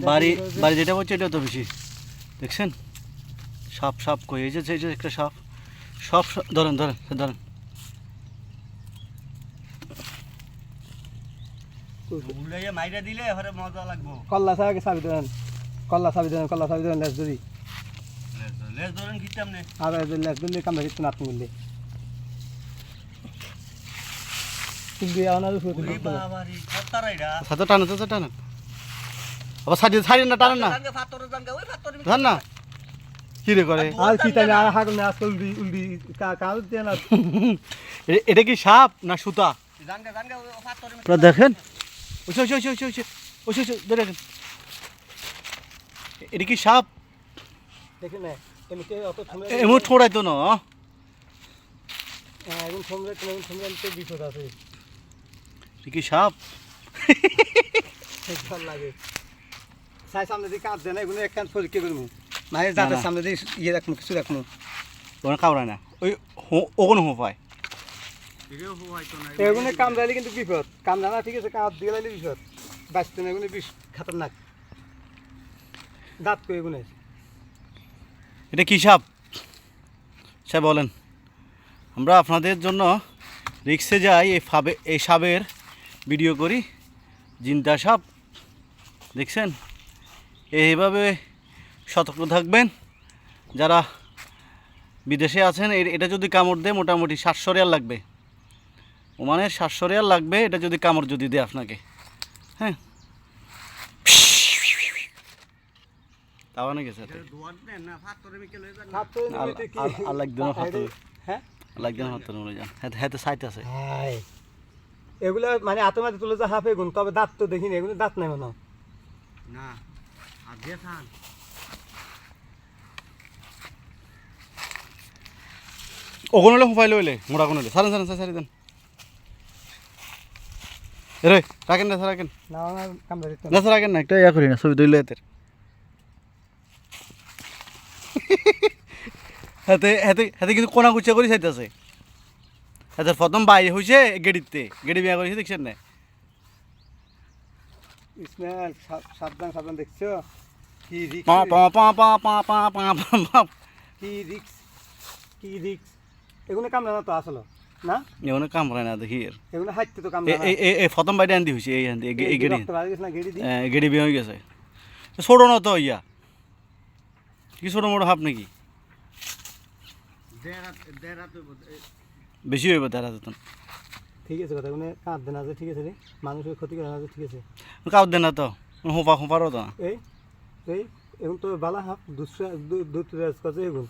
বাড়ি বাড়ি যেটা হচ্ছে এটা তো বেশি। দেখছেন? সাপ সাপ কই? এই যে এই যে একটা সাপ। সব সব- ধরেন ধরেন ধরেন। মাইরা দিলে এবারে মজা লাগবো। কল্লা সাহেবকে চাবি দেন কল্লা চাবি দেন কল্লা চাবি দেন লেস ধরি। লেজ ধরেন খিতাম নে। আর এই লেস ধরলে কামড়া কিন্তু সাথে সাথে টানেন। আবার সাইডে না টানেন না? ধর না। কি করে? আর কি তাই আর হাগ না আজকাল উল্ডি উল্ডি কাল দিয়ে না। এটা কি সাপ না সুতা? দেখেন? ওছে ওছে ওছে ওছে দেখেন এটা কি সাপ? দেখেন বিপদ আছে। কি সাপ? লাগে। সাই সামনে দিয়ে কাঁদ দেয় না এগুলো এক কান পরীক্ষা করব মানে যাদের সামনে দিয়ে ইয়ে রাখব কিছু রাখব ওখানে কামড়ায় না। ওই হো- ওখানে হো না এগুলো কাম দিলে কিন্তু বিপদ। কাম জানা ঠিক আছে কাম দিয়ে লাইলে বিপদ। বাঁচতে না এগুলো বিষ খাতারনাক দাঁত কই এগুলো এটা কি সাপ সে বলেন। আমরা আপনাদের জন্য রিক্সে যাই এই ফাবে এই সাপের ভিডিও করি। জিন্তা সাপ দেখছেন? এইভাবে সতর্ক থাকবেন। যারা বিদেশে আছেন এটা যদি কামড় দেয় মোটামুটি সাতশো রিয়াল লাগবে। মানে সাতশো রিয়াল লাগবে এটা যদি কামড় যদি দেয় আপনাকে। হ্যাঁ? তাও না গেছে হাত হাত। হ্যাঁ? লাগবে না হাতের মনে যান। হ্যাঁ হ্যাঁ সাইট আছে। এগুলো মানে হাতে মাঝে তুলে যা হাফে গুণ তবে দাঁত তো দেখিনি এগুলো দাঁত নাই মনে হয়। না। আর দে খান। ওখানে হলে মোবাইল হইলে মোড়া কোনো হলে সারেন সারেন সারি দেন। রে রাখেন না স্যার রাখেন। না স্যার রাখেন না একটা ইয়া করি না ছবি হাতে হাতে হাতে কিন্তু কোনা কুচা করে চাইতেছে। হাতের প্রথম বাইরে হয়েছে গেড়িতে। গেড়ি বিয়া করেছে দেখছেন না? ইসমাইল সাবধান সাবধান দেখছ? কি রিক্স কি রিক্স কি রিক্স এগুলো কামড়ে না তো আসলো? না? এগুলো কামড়ে না দেখি। এগুলো হাইতে তো কামড়ে এই এই প্রথম বাইরে আনতে হইছে এই আনতে এই গেড়ি। গেড়ি বিয়ে হয়ে গেছে। ছোট না তো ইয়া। কি ছোট মোটো হাফ নাকি? বেশি হইব দেড় হাতে ঠিক আছে কথা এগুলো কাঁদ দেন আছে ঠিক আছে রে মানুষের ক্ষতি করে না আছে ঠিক আছে। কাউ দেন না তো হোপা হোপারও তো। এই এই এখন তো বালা হাফ দুসরা দুধ রাজ করছে এগুলো।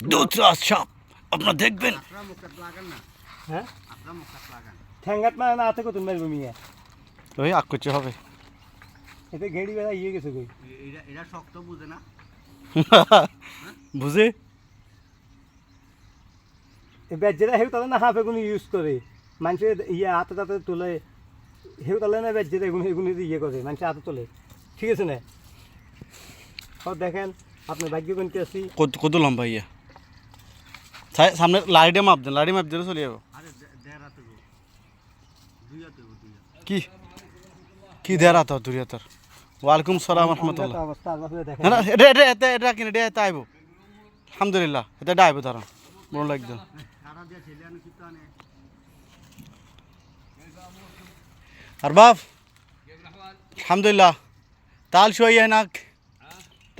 দুধরাজ সাপ আপনার দেখবেন। আপনার মুখে লাগান না। হ্যাঁ? আপনার মুখে লাগান। ঠ্যাঙ্গাত মানে না আছে কত মারবো মিয়া। ওই করছে হবে। এতে গেড়ি বেড়া ইয়ে গেছে কই? এরা এরা শক্ত বুঝে না। বুঝে? যেটা হেউ তাহলে না হাফ এগুলো ইউজ করে। মানুষের ইয়ে হাতে তাতে তোলে হেউ তাহলে না ব্যাট যেটা এগুলো এগুলো ইয়ে করে মানুষের হাতে তোলে। ঠিক আছে না? সব দেখেন আপনার ভাগ্য কিনতে আসি কত লম্বা ইয়া? সামনে লাইটে মাপ দেন লাইটে মাপ দিলে চলে যাব। দেড়া কি? কি দেয় রাত তুই তোর ওয়ালাইকুম সালাম রহমতুল্লাহ। না না এটা এটা এটা এটা কিনে এটা এটা আইব। আলহামদুলিল্লাহ এটা এটা আইব তারা মনে লাগবে अरबाब अलहमदिल्ला ताल शो नाक